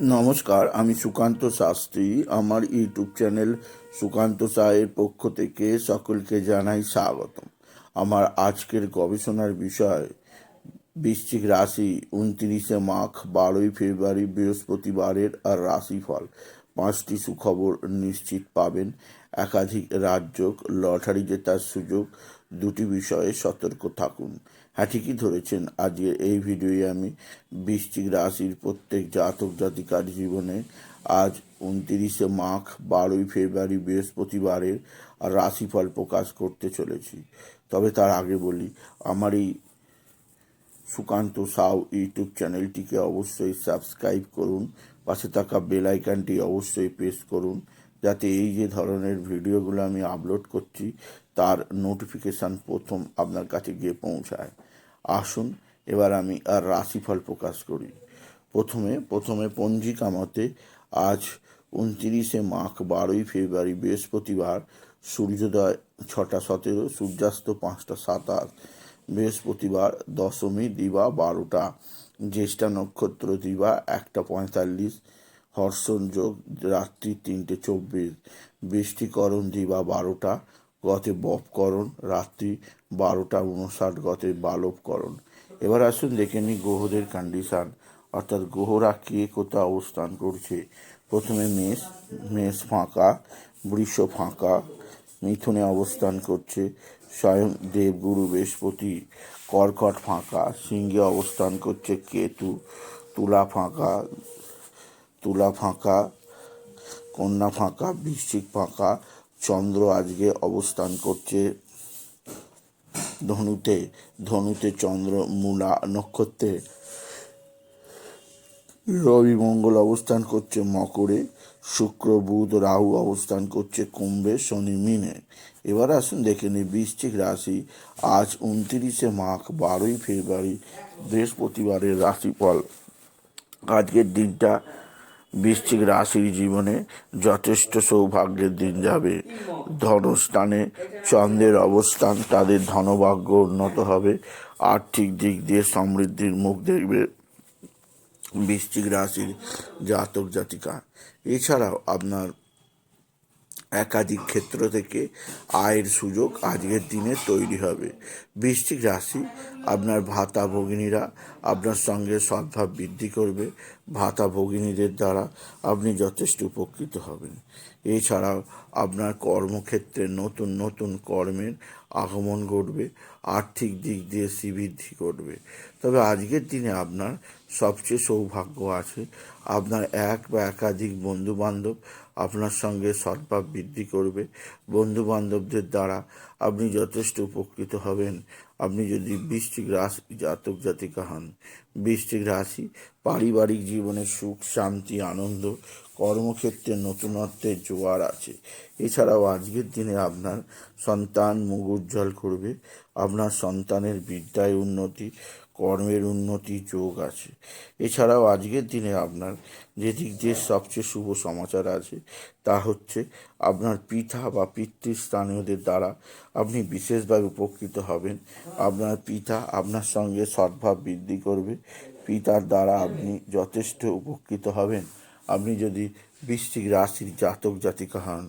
নমস্কার, আমি সুকান্ত শাস্ত্রী। আমার ইউটিউব চ্যানেল সুকান্ত সায়ের পক্ষ থেকে সকলকে জানাই স্বাগতম। আমার আজকের গবেষণার বিষয়, বৃশ্চিক রাশি, উনত্রিশে মাঘ, বারোই ফেব্রুয়ারি, বৃহস্পতিবারের আর রাশিফল। পাঁচটি সুখবর নিশ্চিত পাবেন। একাধিক রাজ্য লটারি জেতার সুযোগ, দুটি বিষয়ে সতর্ক থাকুন। হ্যাঁ ঠিকই ধরেছেন। আজকের এই ভিডিওয়ে আমি বৃশ্চিক রাশির প্রত্যেক জাতক জাতিকার জীবনে আজ উনতিরিশে মাঘ, বারোই ফেব্রুয়ারি বৃহস্পতিবারের রাশিফল প্রকাশ করতে চলেছি। তবে তার আগে বলি, আমার এই সুকান্ত সাউ ইউটিউব চ্যানেলটিকে অবশ্যই সাবস্ক্রাইব করুন, পাশে থাকা বেল অবশ্যই প্রেস করুন, যাতে এই যে ধরনের ভিডিওগুলো আমি আপলোড করছি, তার নোটিফিকেশান প্রথম আপনার কাছে গিয়ে পৌঁছায়। আসুন, এবার আমি আর রাশিফল প্রকাশ করি। প্রথমে প্রথমে পঞ্জিকা মতে আজ উনতিরিশে মাঘ বারোই ফেব্রুয়ারি বৃহস্পতিবার, সূর্যোদয় ছটা সতেরো, সূর্যাস্ত পাঁচটা সাতাশ, বৃহস্পতিবার দশমী দিবা বারোটা, জ্যেষ্ঠা নক্ষত্র দিবা একটা পঁয়তাল্লিশ, হর্ষণ যোগ রাত্রি তিনটে চব্বিশ, বৃষ্টিকরণ দিবা বারোটা গতে বপকরণ রাত্রি বারোটা উনষাট গতে বালবকরণ এবার আসুন, দেখে নিই গ্রহদের কন্ডিশান অর্থাৎ গ্রহরা কে কোথায় অবস্থান করছে? প্রথমে মেষ মেষ ফাঁকা, বৃষ ফাঁকা, মিথুনে অবস্থান করছে, স্বয়ং দেবগুরু বৃহস্পতি, কর্কট ফাঁকা, সিংহে অবস্থান করছে কেতু, তুলা ফাঁকা তুলা ফাঁকা, কন্যা ফাঁকা, বৃশ্চিক ফাঁকা চন্দ্র আজকে অবস্থান করছে ধনুতে ধনুতে চন্দ্র মূলা নক্ষত্রে। রবি মঙ্গল অবস্থান করছে মকরে, শুক্র, বুধ, রাহু অবস্থান করছে কুম্ভে, শনি, মিনে। এবার আসুন দেখে নিই বৃশ্চিক রাশি। আজ উনত্রিশে মাঘ, বারোই ফেব্রুয়ারি, বৃহস্পতিবারের রাশিফল। আজকের দিনটা বৃশ্চিক রাশির জীবনে যথেষ্ট সৌভাগ্যের দিন যাবে। ধনস্থানে চন্দ্রের অবস্থান, তাদের ধনভাগ্য উন্নত হবে। আর্থিক দিক দিয়ে সমৃদ্ধির মুখ দেখবে বৃশ্চিক রাশির জাতক জাতিকা। এছাড়াও আপনার একাধিক ক্ষেত্র থেকে আয়ের সুযোগ আজকের দিনে তৈরি হবে। বৃশ্চিক রাশি, আপনার ভাতা ভগিনীরা আপনার সঙ্গে সদ্ভাব বৃদ্ধি করবে। ভাতা ভগিনীদের দ্বারা আপনি যথেষ্ট উপকৃত হবেন। এছাড়াও আপনার কর্মক্ষেত্রে নতুন নতুন কর্মের আগমন ঘটবে, আর্থিক দিক দিয়ে শ্রীবৃদ্ধি ঘটবে। তবে আজকের দিনে আপনার সবচেয়ে সৌভাগ্য আছে। আপনার এক বা একাধিক বন্ধু বান্ধব আপনার সঙ্গে সদ্ভাব বৃদ্ধি করবে। বন্ধু বান্ধবদের দ্বারা আপনি যথেষ্ট উপকৃত হবেন। আপনি যদি বৃষ্টিক রাশি জাতক জাতিকা হন বৃষ্টিক রাশি পারিবারিক জীবনে সুখ, শান্তি, আনন্দ, কর্মক্ষেত্রে নতুনত্বের জোয়ার আছে। এছাড়াও আজকের দিনে আপনার সন্তান মুখ উজ্জ্বল করবে। আপনার সন্তানের বিদ্যায় উন্নতি কর্মের উন্নতি যোগ আছে। এছাড়াও আজকের দিনে আপনার যে দিক দিয়ে সবচেয়ে শুভ সমাচার আছে, তা হচ্ছে আপনার পিতা বা পিতৃস্থানীয়দের দ্বারা আপনি বিশেষভাবে উপকৃত হবেন। আপনার পিতা আপনার সঙ্গে সদ্ভাব বৃদ্ধি করবে। পিতার দ্বারা আপনি যথেষ্ট উপকৃত হবেন। আপনি যদি বৃশ্চিক রাশির জাতক জাতিকা হন,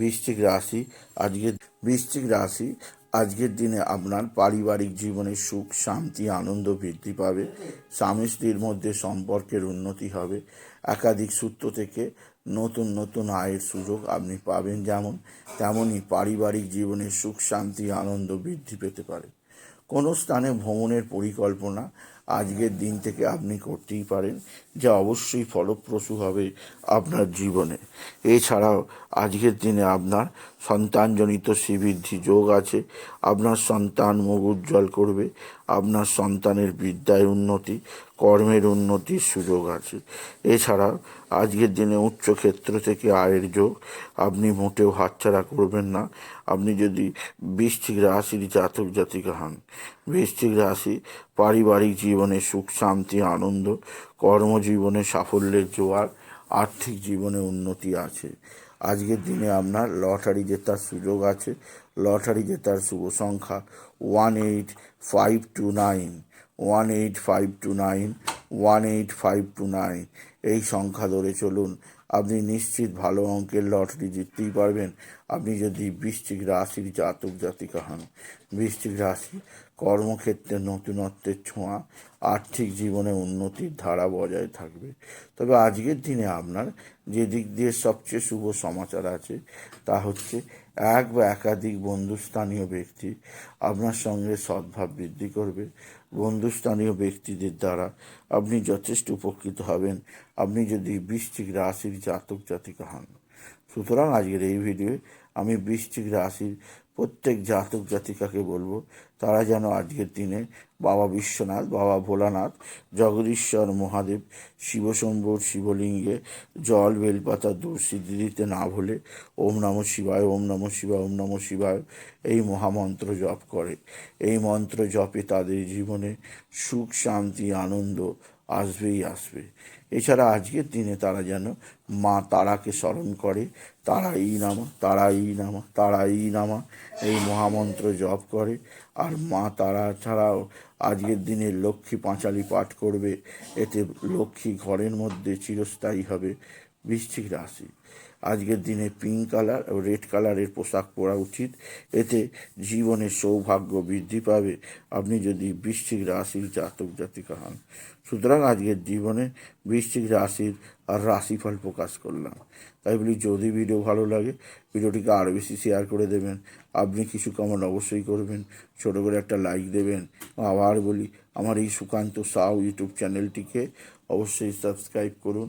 বৃশ্চিক রাশি আজকে বৃশ্চিক রাশি আজকের দিনে আপনার পারিবারিক জীবনে সুখ, শান্তি, আনন্দ বৃদ্ধি পাবে। স্বামী স্ত্রীর মধ্যে সম্পর্কের উন্নতি হবে। একাধিক সূত্র থেকে নতুন নতুন আয়ের সুযোগ আপনি পাবেন যেমন, তেমনই পারিবারিক জীবনে সুখ, শান্তি, আনন্দ বৃদ্ধি পেতে পারে। কোনো স্থানে ভ্রমণের পরিকল্পনা আজকের দিন থেকে আপনি করতেই পারেন, যা অবশ্যই ফলপ্রসূ হবে আপনার জীবনে। এছাড়াও আজকের দিনে আপনার সন্তানজনিত শ্রীবৃদ্ধি যোগ আছে, আপনার সন্তান মুখ উজ্জ্বল করবে, আপনার সন্তানের বিদ্যায় উন্নতি, কর্মের উন্নতির সুযোগ আছে। এছাড়া আজকের দিনে উচ্চ ক্ষেত্র থেকে আয়ের যোগ, আপনি মোটেও হাতছাড়া করবেন না। আপনি যদি বৃষ্টিক রাশির জাতক জাতিকা হন, বৃশ্চিক রাশি পারিবারিক জীবনে সুখ, শান্তি, আনন্দ, কর্মজীবনে সাফল্যের জোয়ার, আর্থিক জীবনে উন্নতি আছে। আজকের দিনে আপনার লটারি জেতার সুযোগ আছে। লটারি জেতার শুভ সংখ্যা one eight five two nine, one eight five two nine, one eight five two nine. এই সংখ্যা ধরে চলুন আপনি নিশ্চিত ভালো অঙ্কের লটারি জিততেই পারবেন। আপনি যদি বৃশ্চিক রাশির জাতক জাতিকা হন, বৃশ্চিক রাশি কর্মক্ষেত্রে নতুনত্বের ছোঁয়া, আর্থিক জীবনে উন্নতির ধারা বজায় থাকবে। তবে আজকের দিনে আপনার যে দিক দিয়ে সবচেয়ে শুভ সমাচার আছে, তা হচ্ছে এক বা একাধিক বন্ধুস্থানীয় ব্যক্তি আপনার সঙ্গে সদ্ভাব বৃদ্ধি করবে। বন্ধুস্থানীয় ব্যক্তিদের দ্বারা আপনি যথেষ্ট উপকৃত হবেন। আপনি যদি বৃষ্টিক রাশির জাতক জাতিকা হন। সুতরাং আজকের এই ভিডিও আমি বৃষ্টিক রাশির প্রত্যেক জাতক জাতিকাকে বলব, তারা যেন আজকের দিনে বাবা বিশ্বনাথ, বাবা ভোলানাথ, জগদীশ্বর মহাদেব, শিবশম্ভুর শিবলিঙ্গে জল, বেলপাতা দূর সিদ্ধি দিতে না ভুলে ওম নম শিবায়, ওম নম শিবায়, ওম নম শিবায় এই মহামন্ত্র জপ করে। এই মন্ত্র জপে তাদের জীবনে সুখ, শান্তি, আনন্দ আসবেই আসবে এছাড়া আজকের দিনে তারা যেন মা তারাকে স্মরণ করে তারা তারাই নামা তারা তারাই নামা তারা তারাই নামা, এই মহামন্ত্র জপ করে। আর মা তারা ছাড়াও আজকের দিনে লক্ষ্মী পাঁচালি পাঠ করবে, এতে লক্ষ্মী ঘরের মধ্যে চিরস্থায়ী হবে বৃশ্চিক রাশি। আজকের দিনে পিঙ্ক কালার ও রেড কালারের পোশাক পরা উচিত। এতে জীবনের সৌভাগ্য বৃদ্ধি পাবে। আপনি যদি বৃশ্চিক রাশির জাতক জাতিকা হন, সুতরাং আজকের জীবনে বৃশ্চিক রাশির আর রাশিফল প্রকাশ করলাম। তাই বলি, যদি ভিডিও ভালো লাগে ভিডিওটিকে আরও বেশি শেয়ার করে দেবেন। আপনি কিছু কমেন্ট অবশ্যই করবেন। ছোটো করে একটা লাইক দেবেন। আবার বলি, আমার এই সুকান্ত সাউ ইউটিউব চ্যানেলটিকে অবশ্যই সাবস্ক্রাইব করুন।